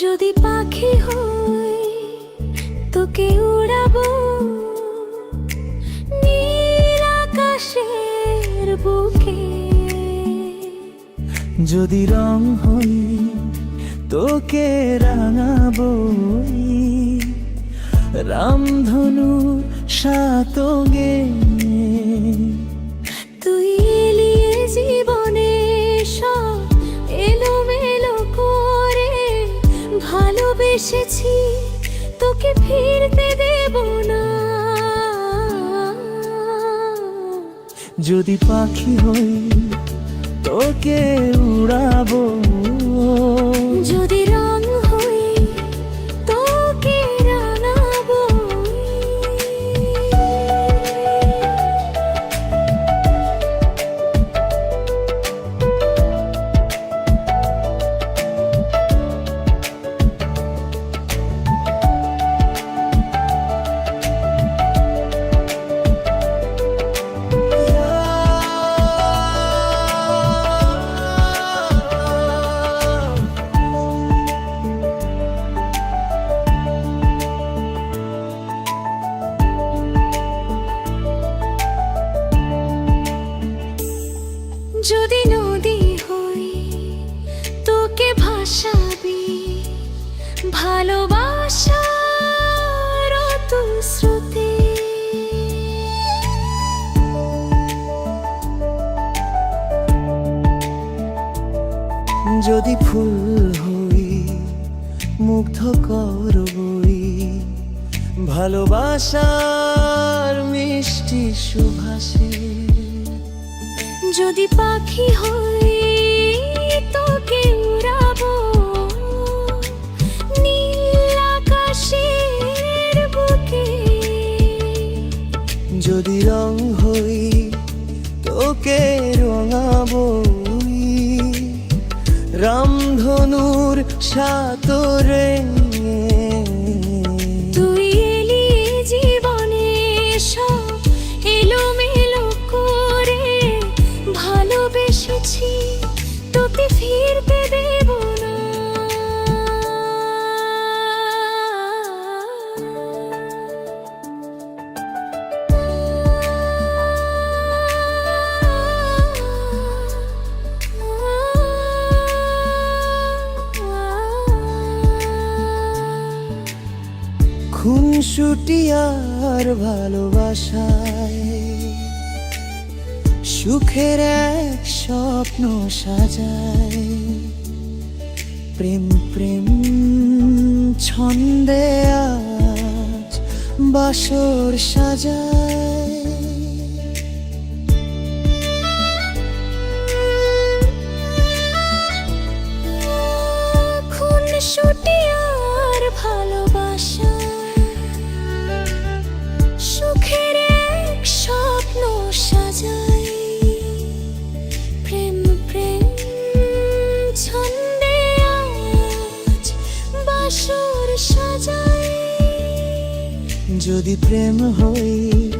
যদি পাখি হই, তোকে উড়াবো। নীল আকাশের বুকে। যদি রং হই, তোকে রাঙাবো রামধনু সাতগে ভালোবেসেছি তোকে ফিরতে দেব না। যদি পাখি হই তোকে উড়াবো। যদি ভাসাবি ভালোবাসার স্রোতে যদি ফুল হই মুগ্ধ করবই ভালোবাসার মিষ্টি সুভাষে। যদি পাখি হই রামধনুর সাতরে খুনসুটিয়ার ভালোবাসায়। সুখের এক স্বপ্ন সাজায়। প্রেম প্রেম ছন্দে আজ বাসর সাজায়। যদি প্রেম হই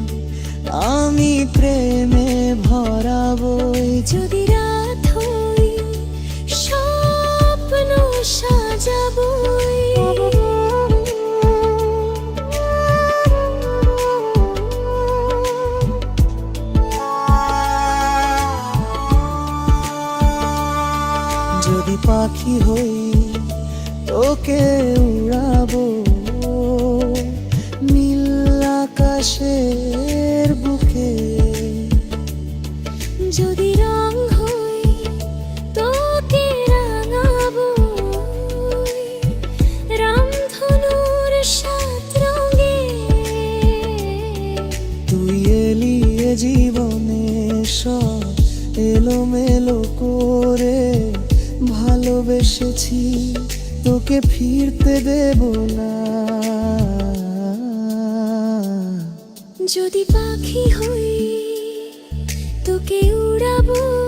আমি প্রেমে ভরাবই যদি রাত হই স্বপ্ন সাজাবই। যদি পাখি হই তোকে উড়াবো। এলোমেলো করে ভালোবেসেছি তোকে ফিরতে দেব না। যদি পাখি হই তোকে উড়াবো।